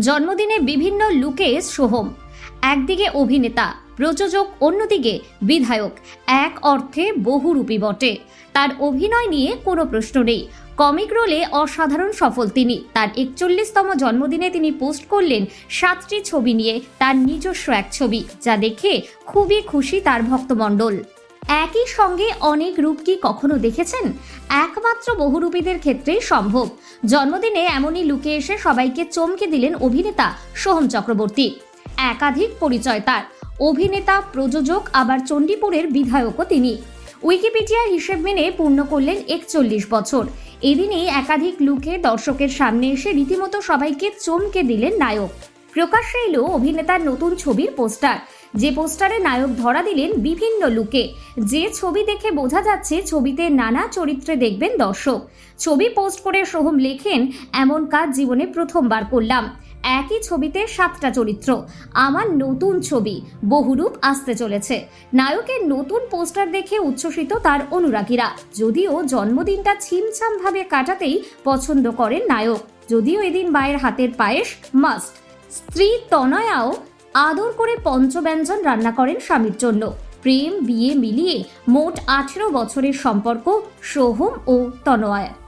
জন্মদিনে বিভিন্ন লুকে সোহম। একদিকে অভিনেতা, প্রযোজক, অন্যদিকে বিধায়ক। এক অর্থে বহুরূপী বটে। তার অভিনয় নিয়ে কোনো প্রশ্ন নেই। কমিক রোলে অসাধারণ সফল তিনি। তার একচল্লিশতম জন্মদিনে তিনি পোস্ট করলেন সাতটি ছবি নিয়ে তার নিজস্ব এক ছবি, যা দেখে খুবই খুশি তার ভক্তমণ্ডল। একই সঙ্গে অনেক রূপ কি কখনো দেখেছেন? একমাত্র বহুরূপীদের ক্ষেত্রেই সম্ভব। জন্মদিনে এমনই লুকে এসে সবাইকে চমকে দিলেন অভিনেতা সোহম চক্রবর্তী। একাধিক পরিচয় তার। অভিনেতা, প্রযোজক, আবার চণ্ডীপুরের বিধায়কও তিনি। উইকিপিডিয়ার হিসেব মেনে পূর্ণ করলেন একচল্লিশ বছর। এদিনেই একাধিক লুকে দর্শকের সামনে এসে রীতিমতো সবাইকে চমকে দিলেন নায়ক। প্রকাশ্যে এলো অভিনেতার নতুন ছবির পোস্টার। যে পোস্টারে নায়ক ধরা দিলেন বিভিন্ন লুকে। যে ছবি দেখে বোঝা যাচ্ছে ছবিতে নানা চরিত্রে দেখবেন দর্শক। ছবি পোস্ট করে সোহম লেখেন, এমন কাজ জীবনে প্রথমবার করলাম। একই ছবিতে সাতটা চরিত্র। আমার নতুন ছবি বহুরূপ আসতে চলেছে। নায়কের নতুন পোস্টার দেখে উচ্ছ্বসিত তার অনুরাগীরা। যদিও জন্মদিনটা ছিমছামভাবে কাটাতেই পছন্দ করেন নায়ক। যদিও এদিন মায়ের হাতের পায়েস মাস্ট। স্ত্রী তনয়াও আদর করে পঞ্চব্যঞ্জন রান্না করেন স্বামীর জন্য। প্রেম, বিয়ে মিলিয়ে মোট আঠেরো বছরের সম্পর্ক, সোহম ও তনয়া